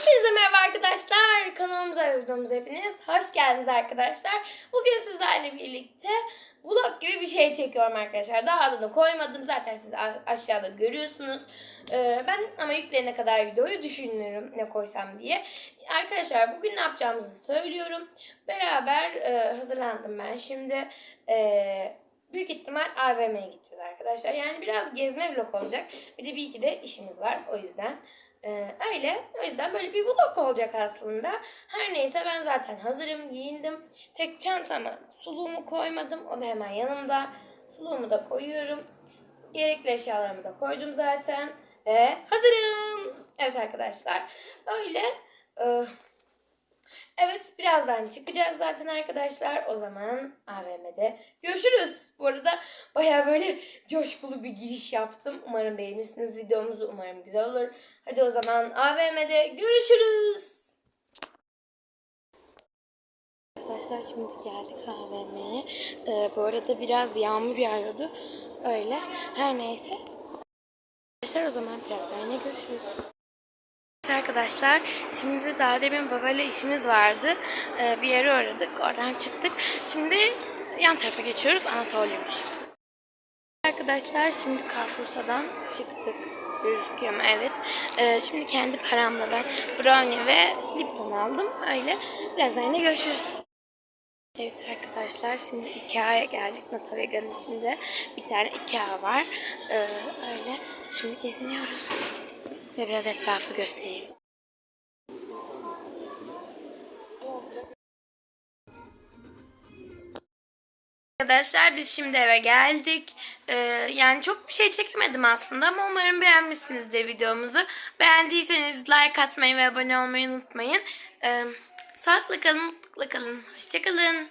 Hepinize merhaba arkadaşlar. Kanalımıza ve hepiniz hoş geldiniz arkadaşlar. Bugün sizlerle birlikte vlog gibi bir şey çekiyorum arkadaşlar. Daha adını koymadım. Zaten siz aşağıda görüyorsunuz. Ee, ben ama yükleyene kadar videoyu düşünürüm ne koysam diye. Arkadaşlar bugün ne yapacağımızı söylüyorum. Beraber e, hazırlandım ben şimdi. E, büyük ihtimal AVM'ye gideceğiz arkadaşlar. Yani biraz gezme vlog olacak. Bir de bir iki de işimiz var o yüzden. Ee, öyle. O yüzden böyle bir vlog olacak aslında. Her neyse ben zaten hazırım, giyindim. Tek çantama suluğumu koymadım. O da hemen yanımda. Suluğumu da koyuyorum. Gerekli eşyalarımı da koydum zaten. Ve hazırım. Evet arkadaşlar. Öyle. Ee, birazdan çıkacağız zaten arkadaşlar. O zaman AVM'de görüşürüz. Bu arada baya böyle coşkulu bir giriş yaptım. Umarım beğenirsiniz videomuzu. Umarım güzel olur. Hadi o zaman AVM'de görüşürüz. Arkadaşlar şimdi geldik AVM'ye. Ee, bu arada biraz yağmur yağıyordu. Öyle. Her neyse. Arkadaşlar o zaman birazdan yine görüşürüz. Arkadaşlar şimdi daha demin babayla işimiz vardı. Ee, bir yere uğradık. Oradan çıktık. Şimdi yan tarafa geçiyoruz. Anatolium. Arkadaşlar şimdi Carrefour'dan çıktık. Gözüküyor mu? Evet. Ee, şimdi kendi paramla ben brownie ve Lipton aldım. Öyle. Birazdan yine görüşürüz. Evet arkadaşlar şimdi Ikea'ya geldik. Natavega'nın içinde bir tane Ikea var. Ee, öyle. Şimdi geziniyoruz. Size biraz etrafı göstereyim. Arkadaşlar biz şimdi eve geldik. Ee, yani çok bir şey çekemedim aslında ama umarım beğenmişsinizdir videomuzu. Beğendiyseniz like atmayı ve abone olmayı unutmayın. Ee, sağlıklı kalın, mutlu kalın. Hoşçakalın.